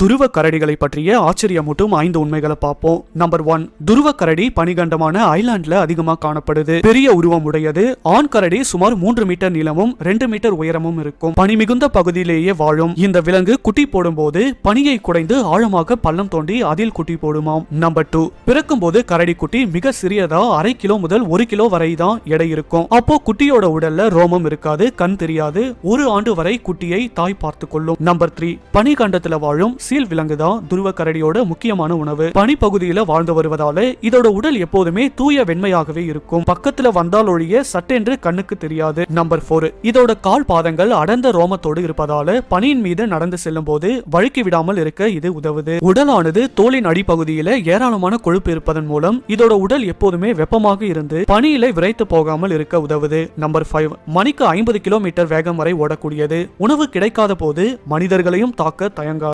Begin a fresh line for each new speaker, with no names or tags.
துருவ கரடிகளை பற்றிய ஆச்சரியமூட்டும் ஐந்து உண்மைகளை பார்ப்போம். நம்பர் ஒன் துருவ கரடி பனிகண்டமான ஐலாண்ட்ல அதிகமா காணப்படுது. பெரிய உருவம் உடையது ஆண் கரடி சுமார் மூன்று மீட்டர் நீளமும் ரெண்டு மீட்டர் உயரமும் இருக்கும். பனி மிகுந்த பகுதியிலேயே வாழும். இந்த விலங்கு குட்டி போடும்போது பனியை குடைந்து ஆழமாக பள்ளம் தோண்டி அதில் குட்டி போடுமாம். நம்பர் டூ பிறக்கும்போது கரடி குட்டி மிக சிறியதா அரை கிலோ முதல் ஒரு கிலோ வரை தான் எடை இருக்கும். அப்போ குட்டியோட உடல்ல ரோமம் இருக்காது கண் தெரியாது. ஒரு ஆண்டு வரை குட்டியை தாய் பார்த்து கொள்ளும். நம்பர் த்ரீ பனிகண்டத்துல வாழும் சீல் விலங்கு தான் துருவ கரடியோட முக்கியமான உணவு. பனிப்பகுதியில வாழ்ந்து வருவதால இதோட உடல் எப்போதுமே தூய வெண்மையாகவே இருக்கும். பக்கத்துல வந்தால் ஒழிய சட்டென்று கண்ணுக்கு தெரியாது. நம்பர் போர் இதோட கால் பாதங்கள் அடர்ந்த ரோமத்தோடு இருப்பதால பனியின் மீது நடந்து செல்லும் போது வழுக்கி விடாமல் இருக்க இது உதவுது. உடலானது தோலின் அடிப்பகுதியில ஏராளமான கொழுப்பு இருப்பதன் மூலம் இதோட உடல் எப்போதுமே வெப்பமாக இருந்து பனியில விரைத்து போகாமல் இருக்க உதவுது. நம்பர் ஃபைவ் மணிக்கு ஐம்பது கிலோமீட்டர் வேகம் வரை ஓடக்கூடியது. உணவு கிடைக்காத போது மனிதர்களையும் தாக்க தயங்கா